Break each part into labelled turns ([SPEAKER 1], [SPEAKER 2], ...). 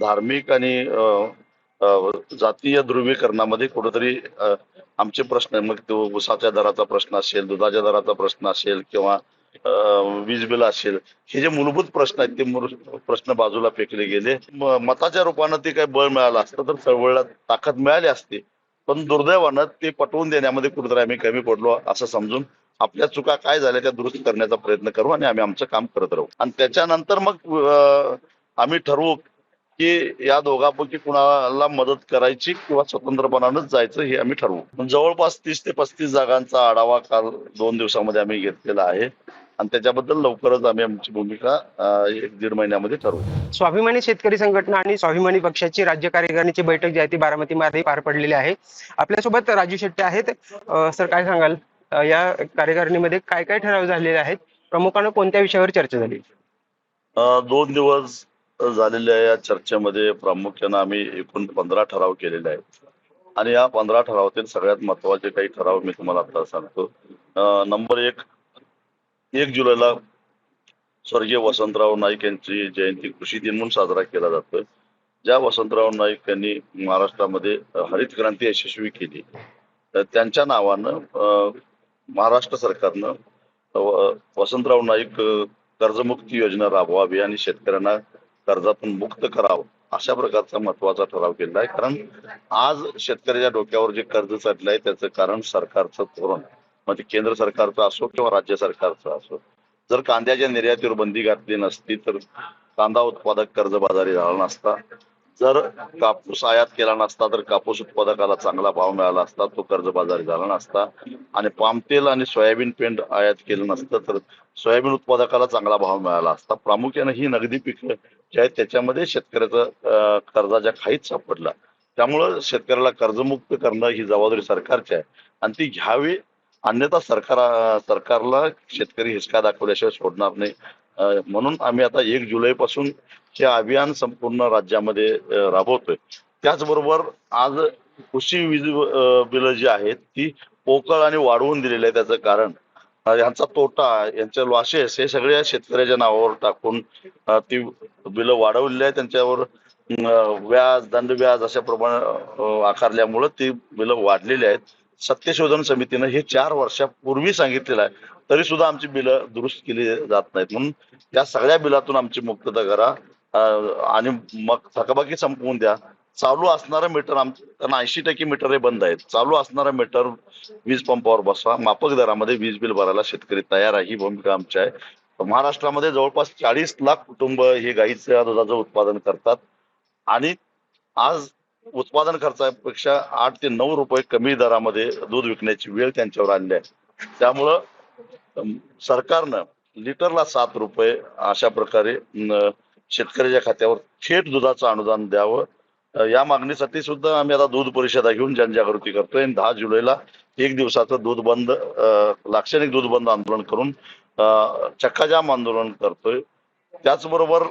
[SPEAKER 1] धार्मिक आणि जातीय ध्रुवीकरणामध्ये कुठेतरी आमचे प्रश्न मग तो उसाच्या दराचा प्रश्न असेल दुधाच्या दराचा प्रश्न असेल किंवा वीज बिल असेल हे जे मूलभूत प्रश्न आहेत ते प्रश्न बाजूला फेकले गेले. मताच्या रूपानं ते काही बळ मिळालं असतं तर चळवळीला ताकद मिळाली असती. पण दुर्दैवानं ते पटवून देण्यामध्ये कुठेतरी आम्ही कमी पडलो असं समजून आपल्या चुका काय झाल्या त्या दुरुस्त करण्याचा प्रयत्न करू आणि आम्ही आमचं काम करत राहू. आणि त्याच्यानंतर मग आम्ही ठरवू की या दोघांपैकी कुणाला मदत करायची किंवा स्वतंत्रपणानंच जायचं हे आम्ही ठरवू. जवळपास तीस ते पस्तीस जागांचा आढावा काल दोन दिवसामध्ये आम्ही घेतलेला आहे आणि त्याच्याबद्दल लवकरच आम्ही आमची भूमिका एक दीड महिन्यामध्ये ठरवू.
[SPEAKER 2] स्वाभिमानी शेतकरी संघटना आणि स्वाभिमानी पक्षाची राज्य कार्यकारिणीची बैठक जी आहे ती बारामतीमध्ये पार पडलेली आहे. आपल्यासोबत राजू शेट्टी आहेत. सर काय सांगाल? या कार्यकारिणीमध्ये काय काय ठराव झालेले आहेत? प्रमुखानं कोणत्या विषयावर चर्चा झाली?
[SPEAKER 1] दोन दिवस झालेल्या या चर्चेमध्ये प्रामुख्यानं आम्ही एकूण पंधरा ठराव केलेले आहेत. आणि या पंधरा ठरावातील सगळ्यात महत्त्वाचे काही ठराव मी तुम्हाला आता सांगतो. नंबर एक एक जुलैला स्वर्गीय वसंतराव नाईक यांची जयंती कृषी दिन म्हणून साजरा केला जातोय. ज्या वसंतराव नाईक यांनी महाराष्ट्रामध्ये हरित क्रांती यशस्वी केली. तर त्यांच्या नावानं महाराष्ट्र सरकारनं वसंतराव नाईक कर्जमुक्ती योजना राबवावी आणि शेतकऱ्यांना कर्जातून मुक्त करावं अशा प्रकारचा महत्त्वाचा ठराव केला आहे. कारण आज शेतकऱ्याच्या डोक्यावर जे कर्ज चढलं आहे त्याचं कारण सरकारचं धोरण म्हणजे केंद्र सरकारचं असो किंवा राज्य सरकारचं असो. जर कांद्याच्या निर्यातीवर बंदी घातली नसती तर कांदा उत्पादक कर्ज बाजारी झाला नसता. जर कापूस आयात केला नसता तर कापूस उत्पादकाला चांगला भाव मिळाला असता तो कर्जबाजारी झाला नसता. आणि पाम तेल आणि सोयाबीन पेंड आयात केलं नसतं तर सोयाबीन उत्पादकाला चांगला भाव मिळाला असता. प्रामुख्याने ही नगदी पिकं जे आहेत त्याच्यामध्ये शेतकऱ्याचं कर्जाच्या खाईत सापडला. त्यामुळं शेतकऱ्याला कर्जमुक्त करणं ही जबाबदारी सरकारची आहे. आणि ती घ्यावी अन्यथा सरकार सरकारला शेतकरी हिसका दाखवल्याशिवाय सोडणार नाही. म्हणून आम्ही आता एक जुलै पासून हे अभियान संपूर्ण राज्यामध्ये राबवतोय. त्याचबरोबर आज कृषी वीज बिल जी आहेत ती पोकळ आणि वाढवून दिलेली आहे त्याचं कारण. यांचा तोटा यांचे लॉसेस हे सगळ्या शेतकऱ्याच्या नावावर टाकून ती बिलं वाढवलेली आहे त्यांच्यावर व्याज दंड व्याज अशा प्रमाणे आकारल्यामुळं ती बिलं वाढलेली आहेत. सत्यशोधन समितीनं हे चार वर्षापूर्वी सांगितलेलं आहे. तरी सुद्धा आमची बिलं दुरुस्त केली जात नाहीत. म्हणून या सगळ्या बिलातून आमची मुक्तता करा. आणि मग थकबाकी संपवून द्या. चालू असणारं मीटर आमचं ऐंशी टक्के मीटर हे बंद आहेत. चालू असणारं मीटर वीज पंपावर बसवा माफक दरामध्ये वीज बिल भरायला शेतकरी तयार आहे. ही भूमिका आमची आहे. महाराष्ट्रामध्ये जवळपास चाळीस लाख कुटुंब हे गाईच्या दुधाचं उत्पादन करतात. आणि आज उत्पादन खर्चापेक्षा आठ ते नऊ रुपये कमी दरामध्ये दूध विकण्याची वेळ त्यांच्यावर आणली आहे. त्यामुळं सरकारनं लिटरला सात रुपये अशा प्रकारे शेतकऱ्याच्या खात्यावर थेट दुधाचं अनुदान द्यावं. या मागणीसाठी सुद्धा आम्ही आता दूध परिषदा घेऊन जनजागृती करतोय. आणि दहा जुलैला एक दिवसाचं दूध बंद लाक्षणिक दूध बंद आंदोलन करून अं, चक्काजाम आंदोलन करतोय. त्याचबरोबर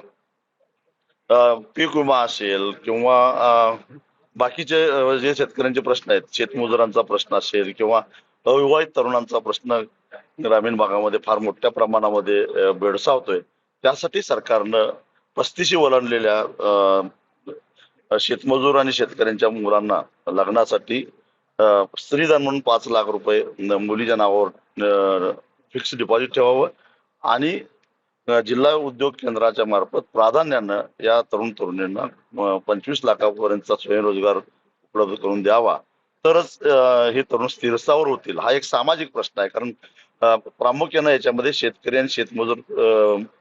[SPEAKER 1] अं, पीक विमा असेल किंवा अं, बाकीचे जे शेतकऱ्यांचे प्रश्न आहेत शेतमजुरांचा प्रश्न असेल किंवा अविवाहित तरुणांचा प्रश्न ग्रामीण भागामध्ये फार मोठ्या प्रमाणामध्ये भेडसावतोय त्यासाठी सरकारनं पस्तीशी ओलांडलेल्या शेतमजूर आणि शेतकऱ्यांच्या मुलांना लग्नासाठी स्त्रीधन म्हणून पाच लाख रुपये मुलीच्या नावावर फिक्स डिपॉझिट ठेवावं आणि जिल्हा उद्योग केंद्राच्या मार्फत प्राधान्यानं या तरुण तरुणींना पंचवीस लाखापर्यंतचा स्वयंरोजगार उपलब्ध करून द्यावा. तरच हे तरुण स्थिरस्थावर होतील. हा एक सामाजिक प्रश्न आहे. कारण प्रामुख्यानं याच्यामध्ये शेतकरी आणि शेतमजूर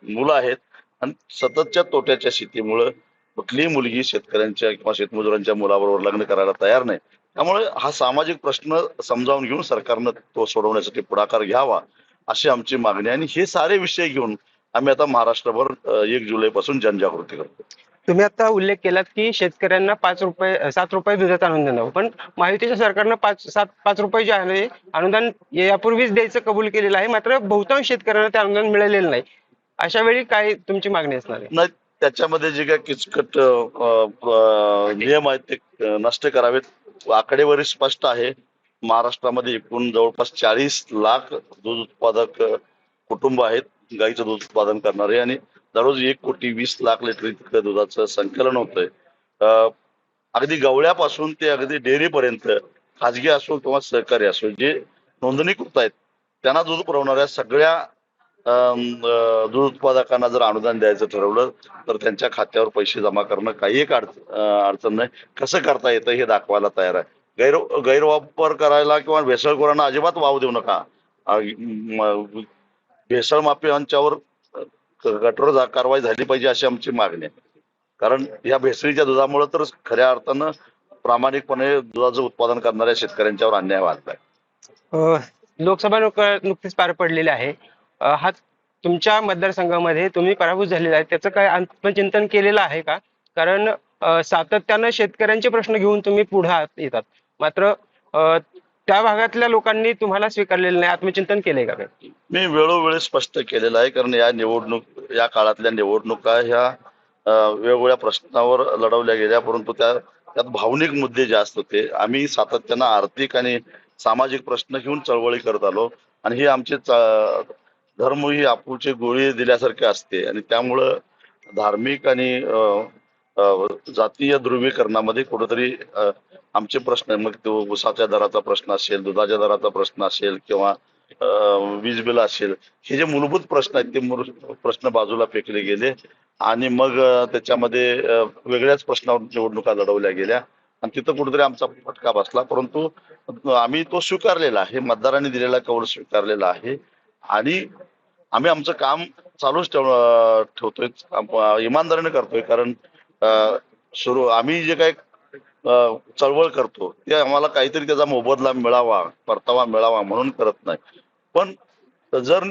[SPEAKER 1] मुलं आहेत. आणि सततच्या तोट्याच्या शेतीमुळं कुठलीही मुलगी शेतकऱ्यांच्या किंवा शेतमजुरांच्या मुलाबरोबर लग्न करायला तयार नाही. त्यामुळे हा सामाजिक प्रश्न समजावून घेऊन सरकारनं तो सोडवण्यासाठी पुढाकार घ्यावा अशी आमची मागणी आहे. आणि हे सारे विषय घेऊन आम्ही आता महाराष्ट्रभर एक जुलै पासून जनजागृती करतो
[SPEAKER 2] तुम्ही आता उल्लेख केलात की शेतकऱ्यांना पाच रुपये सात रुपये दुधाचं अनुदान द्यावं. पण महायुतीच्या सरकारनं पाच सात पाच रुपये जे आहे अनुदान यापूर्वीच द्यायचं कबूल केलेलं आहे. मात्र बहुतांश शेतकऱ्यांना ते अनुदान मिळालेलं नाही. अशा वेळी काय तुमची मागणी असणार आहे?
[SPEAKER 1] नाही त्याच्यामध्ये जे काही किचकट नियम आहेत ते नष्ट करावेत. आकडेवारी स्पष्ट आहे. महाराष्ट्रामध्ये एकूण जवळपास चाळीस लाख दूध उत्पादक कुटुंब आहेत. गाईचं दूध उत्पादन करणारे आणि दररोज एक कोटी वीस लाख लिटर इतकं दुधाचं संकलन होतंय. अं, अगदी गवळ्यापासून ते अगदी डेअरीपर्यंत खाजगी असो किंवा सहकारी असो जे नोंदणीकृत आहेत त्यांना दूध पुरवणाऱ्या सगळ्या अं, दूध उत्पादकांना जर अनुदान द्यायचं ठरवलं तर त्यांच्या खात्यावर पैसे जमा करणं काही एक अडचण अडचण नाही. कसं करता येतं हे दाखवायला तयार आहे. गैर गैरवापर करायला किंवा भेसळखोरांना अजिबात वाव देऊ नका. भेसळ माफी यांच्यावर कठोर कारवाई झाली पाहिजे अशी आमची मागणी आहे. कारण या भेसळीच्या दुधामुळे तर खऱ्या अर्थानं प्रामाणिकपणे दुधाचं उत्पादन करणाऱ्या शेतकऱ्यांच्यावर अन्याय वाढलाय
[SPEAKER 2] लोकसभा लोक नुकतीच पार पडलेली आहे. हा तुमच्या मतदारसंघामध्ये तुम्ही पराभूत झालेला आहे. त्याचं काय आत्मचिंतन केलेलं आहे का? कारण सातत्यानं शेतकऱ्यांचे प्रश्न घेऊन तुम्ही पुढे येतात. मात्र त्या भागातल्या लोकांनी तुम्हाला स्वीकारलेलं नाही. आत्मचिंतन केलंय का
[SPEAKER 1] मी वेळोवेळी स्पष्ट केलेलं आहे कारण या निवडणूक या काळातल्या निवडणुका ह्या वेगवेगळ्या प्रश्नावर लढवल्या गेल्या परंतु त्या त्यात भावनिक मुद्दे जास्त होते. आम्ही सातत्यानं आर्थिक आणि सामाजिक प्रश्न घेऊन चळवळी करत आलो आणि ही आमची धर्म ही आपूची गोळी दिल्यासारखी असते. आणि त्यामुळं धार्मिक आणि जातीय ध्रुवीकरणामध्ये कुठेतरी आमचे प्रश्न मग तो उसाच्या दराचा प्रश्न असेल दुधाच्या दराचा प्रश्न असेल किंवा वीज बिल असेल हे जे मूलभूत प्रश्न आहेत ते प्रश्न बाजूला फेकले गेले. आणि मग त्याच्यामध्ये वेगळ्याच प्रश्नावर निवडणुका लढवल्या गेल्या. आणि तिथं कुठेतरी आमचा फटका बसला. परंतु आम्ही तो स्वीकारलेला आहे. मतदारांनी दिलेला कौल स्वीकारलेला आहे. आणि आम्ही आमचं काम चालूच ठेव ठेवतोय. इमानदारीने करतोय. कारण सुरू आम्ही जे काही चळवळ करतो ते आम्हाला काहीतरी त्याचा मोबदला मिळावा परतावा मिळावा म्हणून करत नाही. पण जर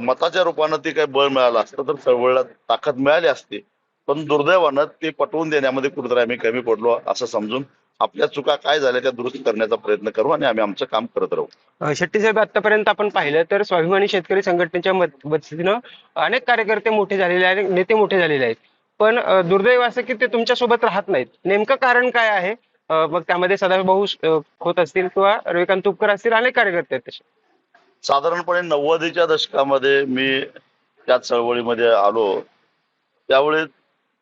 [SPEAKER 1] मताच्या रूपानं ते काही बळ मिळालं असतं तर चळवळीला ताकद मिळाली असती. पण दुर्दैवानं ते पटवून देण्यामध्ये कुठेतरी आम्ही कमी पडलो असं समजून आपल्या चुका काय झाल्या त्या दुरुस्त करण्याचा प्रयत्न करू आणि आम्ही आमचं काम करत राहू.
[SPEAKER 2] शेट्टी साहेब आतापर्यंत आपण पाहिलं तर स्वाभिमानी शेतकरी संघटनेच्या मदतीनं अनेक कार्यकर्ते मोठे झालेले आहेत नेते मोठे झालेले आहेत. पण दुर्दैव असं की ते तुमच्यासोबत राहत नाहीत. नेमकं कारण काय आहे? मग त्यामध्ये सदाभाऊ अ, खोत असतील किंवा रविकांत तुपकर असतील अनेक कार्यकर्ते आहेत तसे.
[SPEAKER 1] साधारणपणे नव्वदीच्या दशकामध्ये मी त्या चळवळीमध्ये आलो. त्यावेळी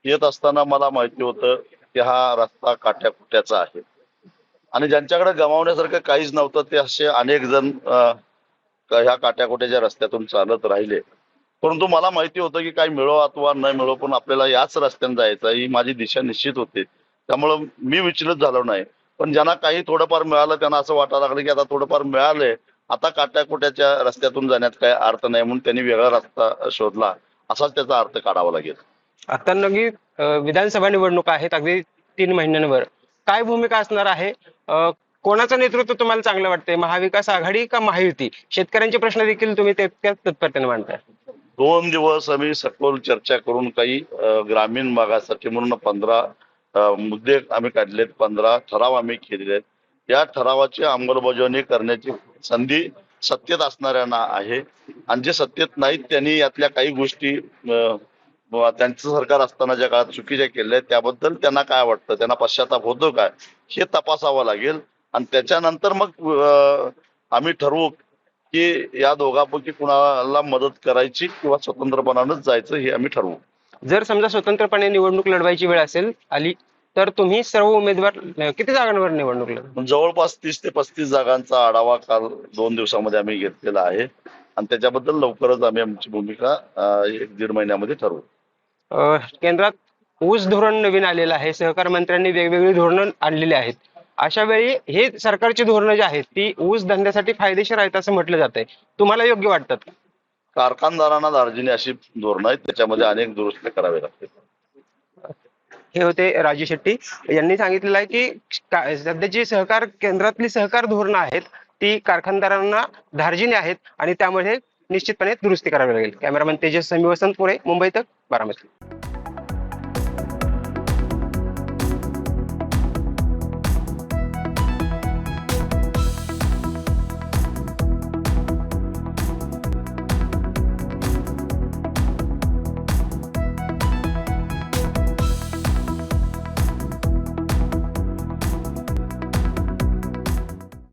[SPEAKER 1] येत असताना मला माहिती होतं की हा रस्ता काट्याकुट्याचा आहे. आणि ज्यांच्याकडे गमावण्यासारखं काहीच नव्हतं ते असे अनेक जण ह्या काट्याकुट्याच्या रस्त्यातून चालत राहिले. परंतु मला माहिती होतं की काही मिळो अथवा न मिळो पण आपल्याला याच रस्त्याने जायचं ही माझी दिशा निश्चित होती. त्यामुळं मी विचलित झालो नाही. पण ज्यांना काही थोडंफार मिळालं त्यांना असं वाटायला लागलं की आता थोडंफार मिळालंय आता काट्याकोट्याच्या रस्त्यातून जाण्यात काही अर्थ नाही म्हणून त्यांनी वेगळा रस्ता शोधला. असाच त्याचा अर्थ काढावा लागेल.
[SPEAKER 2] आता नवी विधानसभा निवडणुका आहेत अगदी तीन महिन्यांवर. काय भूमिका असणार आहे? कोणाचं नेतृत्व तुम्हाला चांगलं वाटतंय? महाविकास आघाडी का महायुती? शेतकऱ्यांचे प्रश्न देखील तुम्ही तितक्याच तत्परतेने मांडताय.
[SPEAKER 1] दोन दिवस आम्ही सखोल चर्चा करून काही ग्रामीण भागासाठी म्हणून पंधरा मुद्दे आम्ही काढलेत पंधरा ठराव आम्ही केलेले आहेत या ठरावाची अंमलबजावणी करण्याची संधी सत्तेत असणाऱ्यांना आहे. आणि जे सत्तेत नाहीत त्यांनी यातल्या काही गोष्टी त्यांचं सरकार असताना ज्या काळात चुकीच्या केल्या आहेत त्याबद्दल त्यांना काय वाटतं? त्यांना पश्चाताप होतो काय? हे तपासावं लागेल. आणि त्याच्यानंतर मग आम्ही ठरवू की या दोघांपैकी कुणाला मदत करायची किंवा स्वतंत्रपणानंच जायचं हे आम्ही ठरवू.
[SPEAKER 2] जर समजा स्वतंत्रपणे निवडणूक लढवायची वेळ असेल आली तर तुम्ही सर्व उमेदवार किती जागांवर निवडणूक
[SPEAKER 1] पण जवळपास तीस ते पस्तीस जागांचा आढावा काल दोन दिवसामध्ये आम्ही घेतलेला आहे. आणि त्याच्याबद्दल लवकरच आम्ही आमची भूमिका एक दीड महिन्यामध्ये ठरवू.
[SPEAKER 2] केंद्रात ऊस धोरण नवीन आलेलं आहे. सहकार मंत्र्यांनी वेगवेगळी धोरणं आणलेली आहेत. अशा वेळी हे सरकारची धोरणं जी आहेत ती ऊस धंद्यासाठी फायदेशीर आहेत असं म्हटलं जातंय. तुम्हाला योग्य वाटतात?
[SPEAKER 1] कारखानदारांना दार्जिनी अशी धोरणं आहेत त्याच्यामध्ये अनेक दुरुस्ती करावे लागतील.
[SPEAKER 2] हे होते राजू शेट्टी. यांनी सांगितलेलं आहे की का- सध्याची सहकार केंद्रातली सहकार धोरणं आहेत ती कारखानदारांना धार्जिने आहेत आणि त्यामध्ये निश्चितपणे दुरुस्ती करावी लागेल. कॅमेरामॅन तेजस समी पुरे मुंबई तक बारामती.